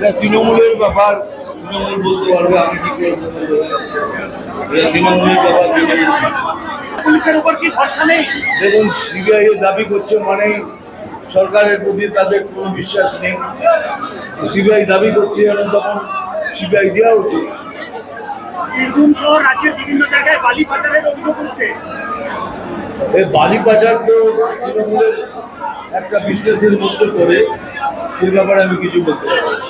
এটা তৃণমূলের ব্যাপার তৃণমূল বলতে পারবে আমি কি করে এটা তৃণমূলের ব্যাপার তৃণমূল পুলিশের উপর কি ভরসা নেই? দেখুন সিবিআই দাবি করছে মানেই সরকারের প্রতি তাদের কোনো বিশ্বাস নেই। সিবিআই দাবি করছে যেন তখন সিবিআই দেওয়া উচিত। বীরভূম সহ রাজ্যের বিভিন্ন জায়গায় বালি পাচারের অভিযোগ উঠছে। এই বালি পাচার তো তৃণমূলের একটা বিশ্লেষের মধ্যে পড়ে সে ব্যাপারে আমি কিছু বলতে পারি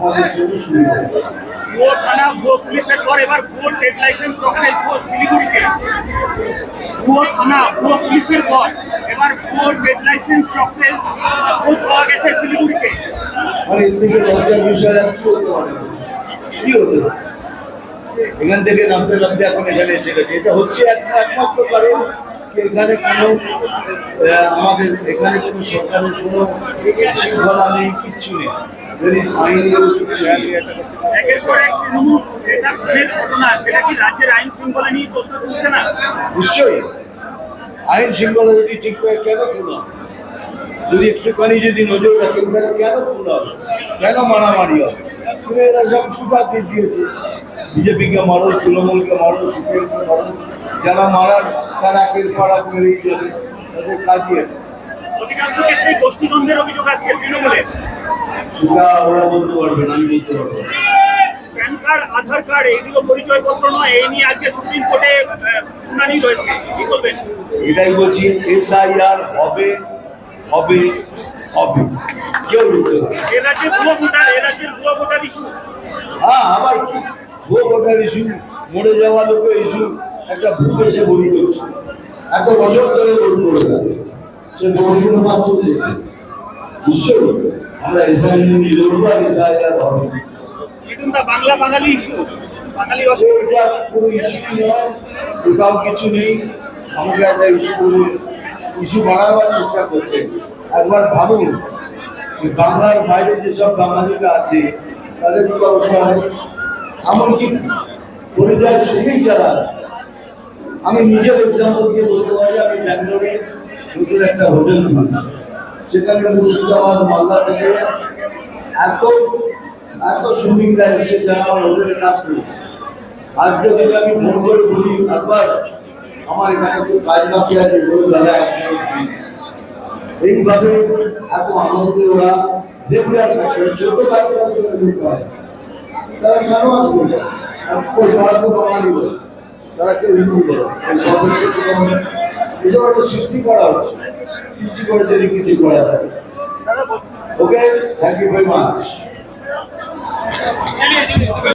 আমাদের জন্য সুবিধা ভুয়ো থানা ভুয়ো পুলিশের পর এবার ভুয়ো ট্রেড লাইসেন্স চক্রের ভুয়ো শিলিগুড়িতে। ভুয়ো থানা ভুয়ো পুলিশের পর এবার ভুয়ো ট্রেড লাইসেন্স চক্রের খোঁজ পাওয়া গেছে শিলিগুড়িতে। মানে এর থেকে লজ্জার বিষয় আর কি হতে পারে? কি হতে পারে? এখান থেকে নামতে নামতে এখন এখানে এসে গেছে। এটা হচ্ছে এক- একমাত্র কারণ এখানে কোনো আমাদের এখানে কোনো সরকারের কোনো শৃঙ্খলা নেই কিচ্ছু নেই। যদি আইন বলে কিচ্ছু নেই নিশ্চয়ই। আইন শৃঙ্খলা যদি ঠিক থাকে কেন খুন? যদি একটুখানি যদি নজর রাখেন, তাহলে কেন খুন হবে? কেন মারামারি হবে? খুনে এরা সব ছুটা দিয়ে দিয়েছে। বিজেপিকে মারো, তৃণমূলকে মারো, সিপিএমকে মারো। যারা মারার তারা একের পাড়া মেরেই যাবে। তাদের কাজই এটা অধিকাংশ অভিযোগ তৃণমূলের। সেটা ওরা বলতে পারবে না আমি বলতে পারব প্যান কার্ড আধার কার্ড এগুলো পরিচয়পত্র নয় এই নিয়ে আজকে সুপ্রিম কোর্টে শুনানি রয়েছে। কি বলবেন? এটাই বলছি এসআইআর হবে হবে হবে। কেউ রুখতে পারবে এ রাজ্যে ভুয়ো ভোটার এ রাজ্যের ভুয়ো ভোটার ইস্যু হ্যাঁ আবার কি? ভুয়ো ভোটার ইস্যু মরে যাওয়া লোকের ইস্যু একটা ভূত এসে বলি করছে। এত বছর ধরে ভোট করে যাচ্ছে। সে পাচ্ছে। নিশ্চয়ই আমরা এসআই নিয়ে লড়বো আর এসআইআর হবে বাংলা বাঙালি ইস্যু বাঙালি এটা কোনো ইস্যু নয় কোথাও কিছু নেই। আমাকে একটা ইস্যু করে ইস্যু বানাবার চেষ্টা করছে। একবার ভাবুন যে বাংলার বাইরে যেসব বাঙালিরা আছে তাদের কি অবস্থা হয়? এমনকি পরিযায়ী শ্রমিক যারা আছে আমি নিজের এক্সাম্পল দিয়ে বলতে পারি আমি ব্যাঙ্গালোরে নতুন একটা হোটেল খুলেছি সেখানে মুর্শিদাবাদ, মালদা থেকে এত এত শ্রমিকরা এসেছে যারা আমার হোটেলে কাজ করেছে। আজকে যদি আমি ফোন করে বলি একবার আমার এখানে একটু কাজ বাকি আছে, বলে, দাদা। এইভাবে এত আনন্দে ওরা রেগুলার কাজ করে, ছোট কাজ করার জন্য তারা কেন আসবে? তারা তো বাঙালি বলে তারা কেউ হিন্দু বলে এসব একটা সৃষ্টি করা হচ্ছে সৃষ্টি করে যদি কিছু করা যায়। Okay thank you very much